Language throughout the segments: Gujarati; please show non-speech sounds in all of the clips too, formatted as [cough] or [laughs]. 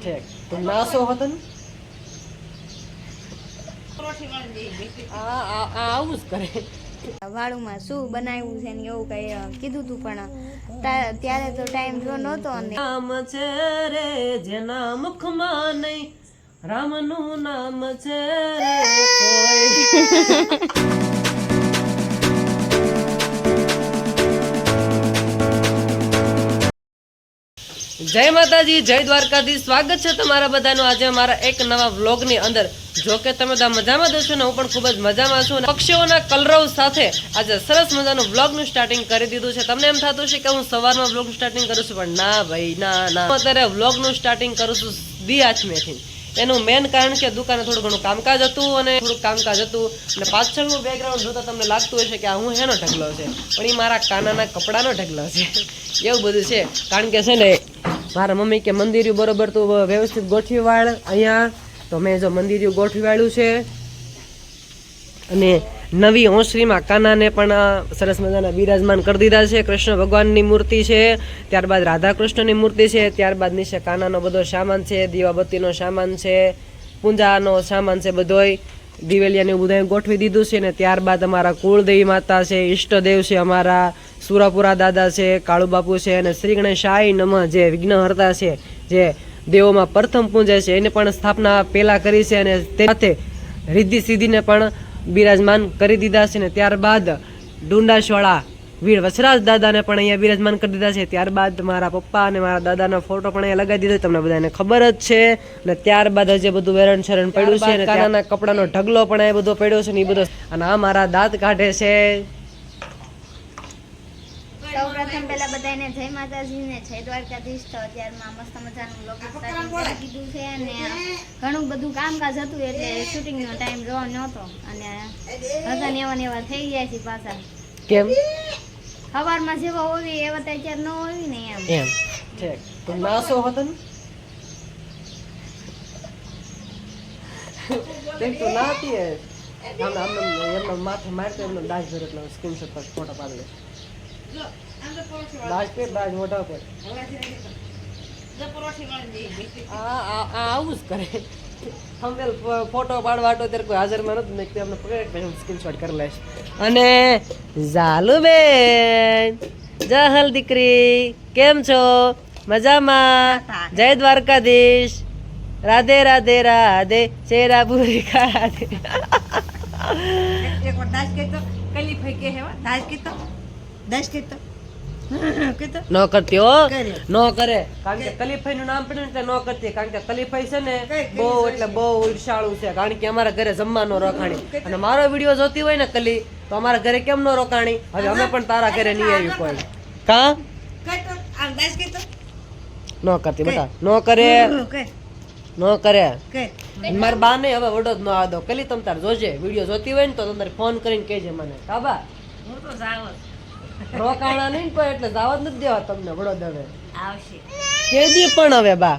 ઠેક તો નાસો હતો ને? આ આ આ આવું જ કરે. વાળુમાં શું બનાવ્યું છે ને એવું કઈ કીધું તું પણ ત્યારે તો ટાઈમ જો નહોતો અને નામ છે રે જેના મુખમાં નહીં રામનું નામ છે રે કોઈ. [laughs] જય માતાજી, જય દ્વારકાધીશ. સ્વાગત છે તમારા બધાનું આજે મારા એક નવા વ્લોગની અંદર. જો કે તમે બધા મજામાં જશો ને, હું પણ ખૂબ જ મજામાં છું. પક્ષીઓના કલરવ સાથે આજે સરસ મજાનું વ્લોગનું સ્ટાર્ટિંગ કરી દીધું છે. તમને એમ થતું છે કે હું સવારમાં વ્લોગનું સ્ટાર્ટિંગ કરું છું, પણ ના ભાઈ, ના ના. અત્યારે વ્લોગનું સ્ટાર્ટિંગ કરું છું દી આચમેથી એનું મેન કારણ કે દુકાને થોડું ઘણું કામકાજ હતું અને થોડું કામકાજ હતું. અને પાછળનું બેકગ્રાઉન્ડ જોતા તમને લાગતું હશે કે આ હું હેનો ઢગલો છે. પણ એ મારા કાનાના કપડાનો ઢગલો છે. એવું બધું છે. કારણ કે છે ને મારા મમ્મી કે મંદિર બરોબર તું વ્યવસ્થિત ગોઠવી વાળ અહીંયા. તો મેં જો મંદિર ગોઠવી વાળ્યું છે. અને નવી ઓસરીમાં કાનાને પણ સરસ મજાના બિરાજમાન કરી દીધા છે. કૃષ્ણ ભગવાનની મૂર્તિ છે. ત્યારબાદ રાધા કૃષ્ણની મૂર્તિ છે. ત્યારબાદ નીચે કાનાનો બધો સામાન છે. દીવાબત્તીનો સામાન છે. પૂંજાનો સામાન છે બધોય. દિવેલિયાને એવું બધું ગોઠવી દીધું છે. ને ત્યારબાદ અમારા કુળદેવી માતા છે. ઈષ્ટદેવ છે અમારા. સુરાપુરા દાદા છે કાળુબાપુ છે અને શ્રી ગણેશાય નમઃ જે વિઘ્નહર્તા છે જે દેવોમાં પ્રથમ પૂંજે છે એને પણ સ્થાપના પહેલાં કરી છે અને તે સાથે રિદ્ધિ સિદ્ધિને પણ બિરાજમાન કરી દીધા છે ને ત્યારબાદ ડુંડાશવાળા વીર વસરાજ દાદાને પણ અહીંયા બિરાજમાન કરી દીધા છે. ત્યારબાદ મારા પપ્પા અને મારા દાદાનો ફોટો પણ અહીંયા લગાવી દીધો તમને બધાને ખબર જ છે. અને ત્યારબાદ જે બધું વેરણ શરણ પડ્યું છે અને કાનાના કપડાનો ઢગલો પણ એ બધો પડ્યો છે ને એ બધો અને આ મારા દાંત કાઢે છે. સૌ પ્રથમ પહેલા બધાને જય માતાજી ને જય દ્વારકાધીશ. તો અત્યારમાં મસ્ત મજાનું લોક સ્ટાર્ટિંગ કરી છે અને ઘણું બધું કામકાજ હતું એટલે શૂટિંગનો ટાઈમ રહ્યો નહોતો. અને હતા ને એવા ને એવા થઈ ગયા છે પાછા. કેમ? સવારમાં જેવા હોવી એવા તો અત્યારે ન હોવી ને એમ. એમ. ઠીક તો નાસો હતો ને? દેખ તો નાતી હે આમ આમ એમનો માથે મારતો એમનો ભર્યો એટલે સ્ક્રીનશોટ પર ફોટો પાડી ફોટો પાડવા તો ત્યારે કોઈ હાજરમાં નથી મેં કીધું હું સ્ક્રીનશોટ કરી લઈશ. અને ઝાલુબેન જહલ દીકરી, કેમ છો? મજામાં? જય દ્વારકાધીશ. રાધે રાધે રાધે, ચેરા પૂરી રાધે. કલી ફેંકે હેવા દાજ કહેતો દાજ કહેતો. કહેતો. કરતી હો. કરે. કરે. કારણ કે કલીફાઈ નું નામ પડ્યું એટલે ન કરતી. કારણ કે કલીફાઈ છે ને બહુ એટલે બહુ ઈર્ષાળુ છે. કારણ કે અમારા ઘરે જમવાનો રોકાણી. અને મારો વીડિયો જોતી હોય ને કલી તો અમારા ઘરે કેમ નો રોકાણી? હવે અમે પણ તારા ઘરે નહીં આવી કોઈ. કા? ન કરતી બેટા. નો કરે. નો કરે. મારા બા ને હવે વડો જ ન આદો. કલી તમ તાર જોજે. વીડિયો જોતી હોય ને તો તમારે ફોન કરીને કહેજે મને. કાબા હું તો જાવ રોકાણા નહીં પણ એટલે જવા જ નથી દેવા તમને વડોદરે. આવશે. કેદી પણ હવે બા.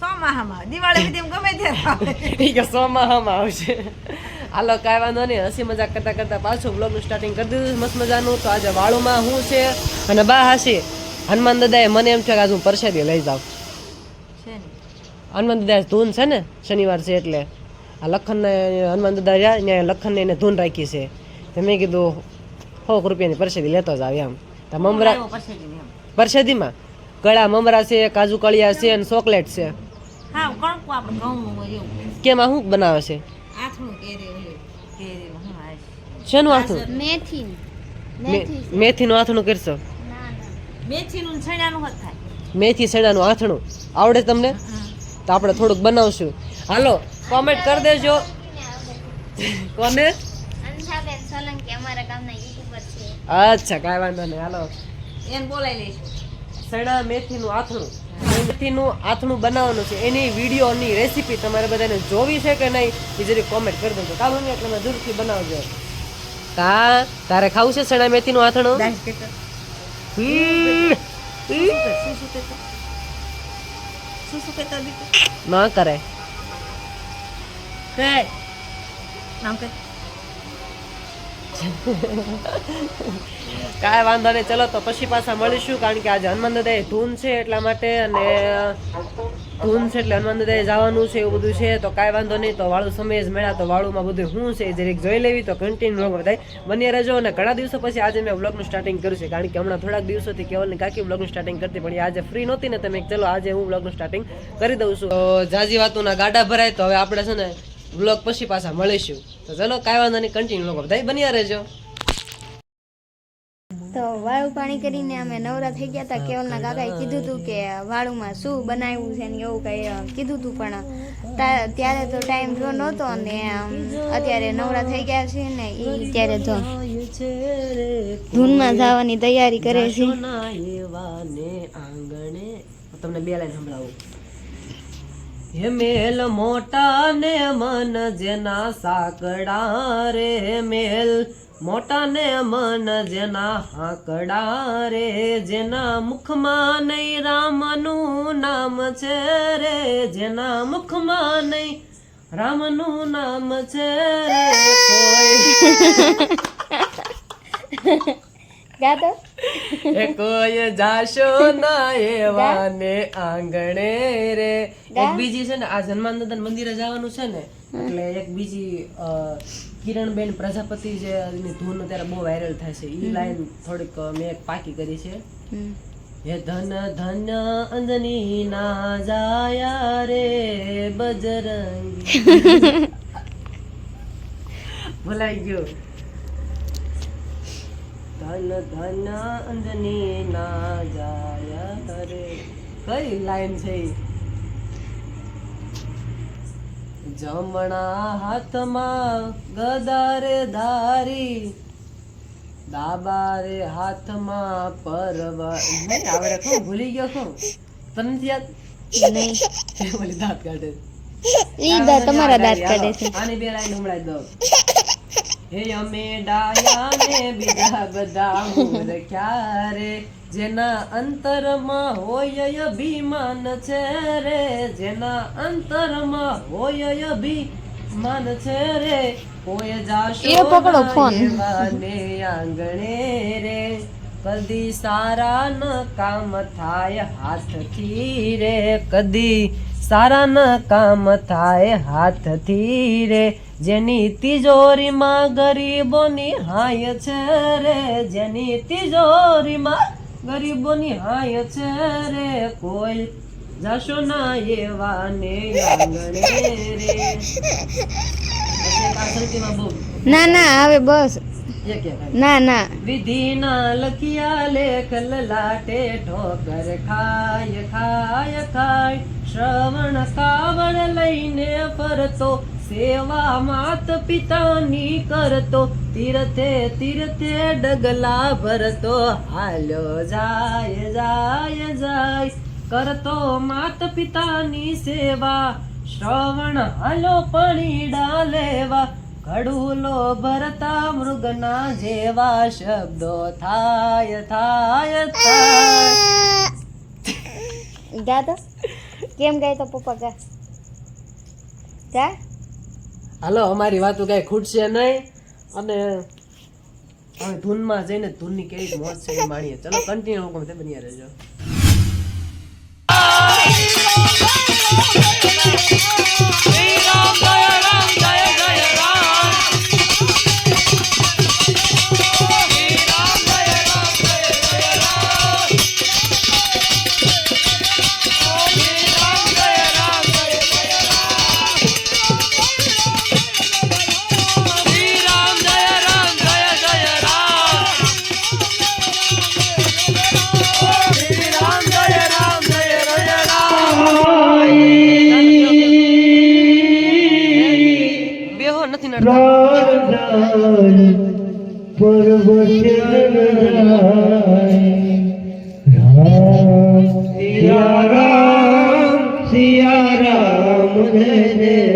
સોમાહામાં. દિવાળી સુધી ગમે ત્યારે [laughs] કે સોમાહામાં આવશે. હાલો કાંઈ વાંધો નહીં. હસી મજાક કરતા કરતા પાછું બ્લોગનું સ્ટાર્ટિંગ કરી દીધું મસ્ત મજાનું. તો આજે વાળુમાં શું છે અને બા હાસી હનુમાન દાદાએ મને એમ છે કે આજે હું પરસાદી લઈ જાઉં. હનુમાન દાદા ધૂન છે ને શનિવાર છે એટલે. આ લખનને હનુમાન દાદા રહ્યા ત્યાં લખનને એને ધૂન રાખી છે. મેં કીધું સો રૂપિયાની પરસેદી લેતો જ આવે આમ તો મમરા આવ્યો પરસેદી એમ. મમરા છે કાજુ કળિયા છે અને ચોકલેટ છે. કેમ આ શું બનાવે છે? શેનું આથું મેથી મેથીનું. આથણું કરશો? ના ના. મેથીનું છણાનું થાય. મેથી સડાનું આથણું. આવડે તમને? તો આપણે થોડુંક બનાવશું. હાલો કોમેન્ટ કરી દેજો. કોને? અંશાબેન સોલંકી અમારા ગામના અચ્છા કાંઈ વાંધો નહીં. હાલો. એને બોલાવી લઈશું સડા મેથીનું આથણું. મેથીનું આથણું બનાવવાનું છે. એની વિડીયોની રેસીપી તમારે બધાને જોવી છે કે નહીં એ જરી કોમેન્ટ કરી દેજો. કામ નહીં એટલે દૂરથી બનાવજો. કા? તારે ખાવું છે સડા મેથીનું આથણું? ન કરે. કે? નામ કે? [laughs] કાંઈ વાંધો નહીં. ચલો તો પછી પાછા મળીશું, કારણ કે આજે હનુમાન દાદાએ ધૂન છે એટલા માટે અને ધૂન છે એટલે હનુમાન જવાનું છે એવું બધું છે. તો કાંઈ વાંધો નહીં. તો વાળું સમય જ મળ્યા તો વાળુમાં બધું શું છે જરીક જોઈ લેવી. તો કન્ટિન્યુ વ્લોગ બધાય બની રહેજો. અને ઘણા દિવસો પછી આજે મેં વ્લોગનું સ્ટાર્ટિંગ કર્યું છે, કારણ કે હમણાં થોડાક દિવસોથી કેવલની કાકી વ્લોગનું સ્ટાર્ટિંગ કરતી, પણ આજે ફ્રી નહોતી ને તમે ચલો આજે હું વ્લોગનું સ્ટાર્ટિંગ કરી દઉં છું. તો જાજી વાતોના ગાડા ભરાય. તો હવે આપણે છે ને વ્લોગ પછી પાછા મળીશું. તો ચલો કાંઈ વાંધો નહીં કન્ટિન્યુ લોકો બધા બન્યા રહેજો. તો વાળું પાણી કરીને અમે નવરા થઈ ગયા હતા. કેવલના કાકાએ કીધું હતું કે વાળુમાં શું બનાવ્યું છે ને એવું કંઈ કીધું હતું પણ ત્યારે તો ટાઈમ જો નહોતો ને આમ, અત્યારે નવરા થઈ ગયા છે ને એ ત્યારે તો ધૂનમાં જવાની તૈયારી કરે છે. તમને બે લાઈન સંભળાવું. હે મેલ મોટા ને મન જેના સાકડા રે મેલ મોટા ને મન જેના હાકડા રે, જેના મુખમાં નહીં રામનું નામ છે રે, જેના મુખમાં નહીં રામનું નામ છે રે, કોઈ [laughs] ગાતો એ કોઈ જાશો ના એવાને આંગણે રે. એક બીજી છે ને આ હનુમાન મંદિરે જવાનું છે ને એટલે એક બીજી કિરણબેન પ્રજાપતિ જે એની ધૂન અત્યારે બહુ વાયરલ થાય છે ઈ લાઈન થોડીક મેં એક પાકી કરી છે. હે ધન ધન અંજની ના જાયા રે બજરંગી. [laughs] ભૂલાઈ ગયો. ધન ધન અંજની ના જાયા રે કઈ લાઈન છે જમણા હાથમાં ગદારે ધારી ડાબા રે હાથમાં પરવા. નહીં આવડે શું ભૂલી ગયો શું તને યાદ? નહીં. એ દાંત કાઢે. ઈ તમારા દાંત કાઢે છે. આની બે લાઈન હમણાં દો હે અમે ડાયા ને બીજા બધા મૂળ ક્યારે? જેના અંતરમાં હોય અભિમાન છે રે જેના અંતરમાં હોય અભિમાન છે રે કોઈ જાશો પકડો ફોન. ને આંગણે રે. કદી સારા ન કામ થાય હાથથી રે કદી સારા ન કામ થાય હાથથી રે. જેની તિજોરીમાં ગરીબોની હાય છે રે જેની તિજોરીમાં ગરીબોની હાય છે રે કોઈ જશો ના એવા ને આંગણે રે. [laughs] ના ના હવે બસ. ના ના. વિધિના લખિયા લેખ લલાટે ઠોકર ખાય ખાય ખાય. શ્રવણ કાવડ લઈને ફરતો સેવા માત પિતાની કરતો. તીર્થે તીર્થે ડગલા ભરતો. હાલ્યો જાય જાય જાય. કરતો માત પિતાની સેવા. શ્રવણ હાલો પણીડા લેવા ઘડુલો ભરતા મૃગના જેવા શબ્દો થાય થાય થાય ગા તો કેમ ગાય તો પપ્પા ગા ગા હાલો અમારી વાતો કઈ ખૂટશે નહીં અને હવે ધૂનમાં જઈને ધૂનની કેવી મોજ છે એ માણીએ ચલો કન્ટિન્યુ લોકો તે બન્યા રહેજો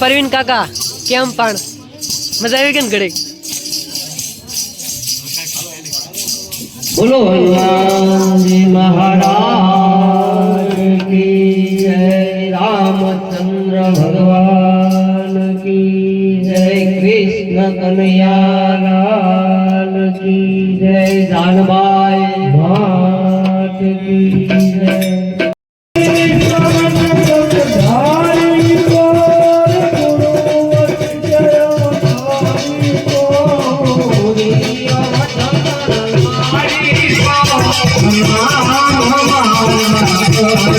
પરવીન કાકા, કેમ પણ? મજા આવી કે ઘડી બોલો, હનુમાનજી મહારાજ કી જય, રામચંદ્ર ભગવાન કી જય, કૃષ્ણ કનૈયાલાલ કી જય, જાનબાઈ ભાટ કી